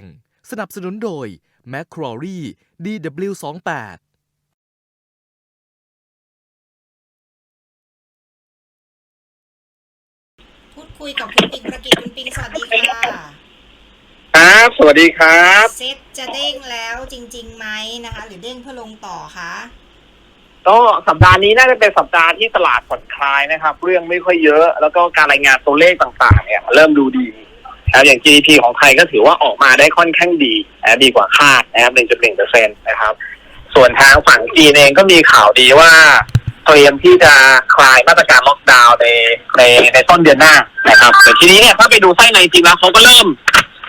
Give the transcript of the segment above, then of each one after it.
ง สนับสนุนโดย m c q u a r e DW28 พูดคุยกับคุณปิงประกิตคุณปิงสวัสดีค่ะครับ สวัสดีครับ เซ็ตจะเด้งแล้วจริงๆไหมนะคะ หรือเด้งเพื่อลงต่อคะก็สัปดาห์นี้น่าจะเป็นสัปดาห์ที่ตลาดผ่อนคลายนะครับ เรื่องไม่ค่อยเยอะ แล้วก็การรายงานตัวเลขต่างๆ เนี่ย เริ่มดูดี นะครับอย่าง GDP ของไทยก็ถือว่าออกมาได้ค่อนข้างดีนะดีกว่าคาดนะครับ 1.1เปอร์เซ็นต์นะครับ ส่วนทางฝั่งจีนเองก็มีข่าวดีว่าเตรียมที่จะคลายมาตรการล็อกดาวน์ในในในต้นเดือนหน้านะครับแต่ทีนี้เนี่ยถ้าไปดูไส้ในจริงแล้วเขาก็เริ่ม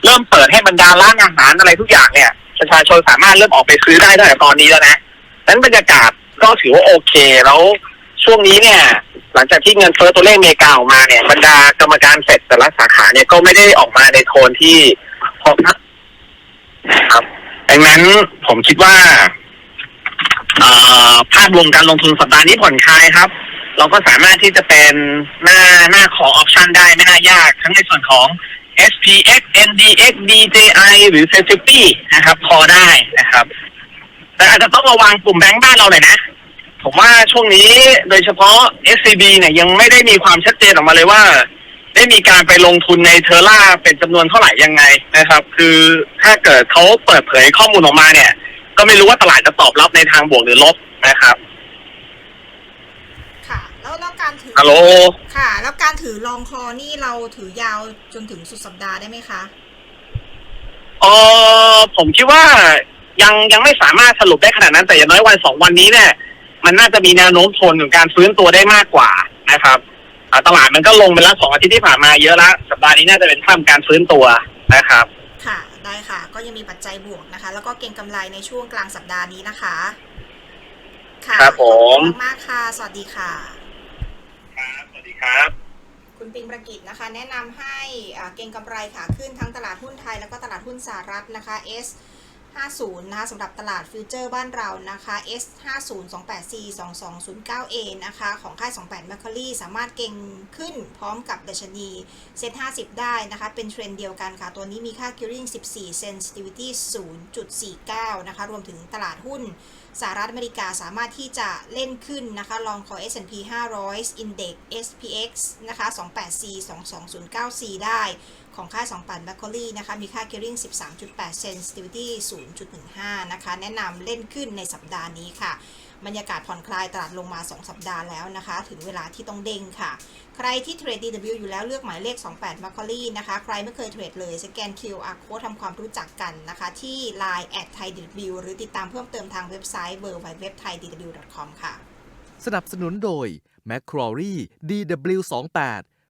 เริ่มเปิดให้บรรดาร้านอาหารอะไรทุกอย่างเนี่ย ประชาชนสามารถเริ่มออกไปซื้อได้ตั้งแต่ตอนนี้แล้วนะนั้นบรรยากาศก็ถือว่าโอเคแล้ว ช่วงนี้เนี่ย หลังจากที่เงินเฟ้อตัวเลขเมกาออกมาเนี่ยบรรดากรรมการเสร็จแต่ละสาขาเนี่ยก็ไม่ได้ออกมาในโทนที่พอพักครับดังนั้นผมคิดว่าภาพรวมการลงทุนสัปดาห์นี้ผ่อนคลายครับ เราก็สามารถที่จะเป็นหน้าหน้าของออปชันได้ไม่น่ายาก ทั้งในส่วนของ SPX NDX DJI หรือ Sensitivity นะครับ พอได้นะครับ แต่อาจจะต้องระวังกลุ่มแบงก์บ้านเราหน่อยนะ ผมว่าช่วงนี้โดยเฉพาะ SCB เนี่ยยังไม่ได้มีความชัดเจนออกมาเลยว่า ได้มีการไปลงทุนในเทอร่าเป็นจำนวนเท่าไหร่ยังไงนะครับ คือถ้าเกิดเขาเปิดเผยข้อมูลออกมาเนี่ย ก็ไม่รู้ว่าตลาดจะตอบรับในทางบวกหรือลบนะครับ ค่ะ แล้วแล้วการถือฮัลโหลค่ะ แล้วการถือลองคอนี่เราถือยาวจนถึงสุดสัปดาห์ได้ไหมคะเออผมคิดว่ายังยังไม่สามารถสรุปได้ขนาดนั้นแต่อย่างน้อยวันสองวันนี้เนี่ย มันน่าจะมีแนวโน้มทนของการฟื้นตัวได้มากกว่านะครับอ่าตลาดมันก็ลงไปแล้วสองอาทิตย์ที่ผ่านมาเยอะแล้วสัปดาห์นี้น่าจะเป็นท่ามการฟื้นตัวนะครับ ค่ะ ได้ค่ะ ก็ยังมีปัจจัยบวกนะคะ แล้วก็เก็งกำไรในช่วงกลางสัปดาห์นี้นะคะ ค่ะครับผมขอบคุณมากๆค่ะ สวัสดีค่ะครับสวัสดีครับ คุณปิงประกิตนะคะ แนะนำให้อ่าเก็งกำไรขาขึ้นทั้งตลาดหุ้นไทยแล้วก็ตลาดหุ้นสหรัฐนะคะ S 50 นะคะสำหรับตลาดฟิวเจอร์บ้านเรานะคะ S 50 28 4 22 09 A นะคะ ของค่าย 28 m a c u r i e สามารถเก่งขึ้นพร้อมกับดัชนีเซ็ต50 ได้นะคะ เป็นเทรนด์เดียวกันค่ะ ตัวนี้มีค่า gearing 14 sensitivity 0.49 นะคะ รวมถึงตลาดหุ้นสหรัฐอเมริกาสามารถที่จะเล่นขึ้นนะคะ ลองคอ S&P 500 Index SPX นะคะ 28C 22094ได้ ของค่าย 28 m a c u r i e นะคะ มีค่า gearing 13.8 sensitivity 0.15 นะคะ แนะนำเล่นขึ้นในสัปดาห์นี้ค่ะ บรรยากาศผ่อนคลายตลาดลงมา 2 สัปดาห์แล้วนะคะ ถึงเวลาที่ต้องเด้งค่ะ ใครที่เทรด DW อยู่แล้วเลือกหมายเลข 28 m a c q u a r i e นะคะ ใครไม่เคยเทรดเลยสแกน QR code ทำความรู้จักกันนะคะ ที่ Line at thai DW หรือติดตามเพิ่มเติมทางเว็บไซต์ w w w t h a i d w com ค่ะ สนับสนุนโดย m c q u a r e DW28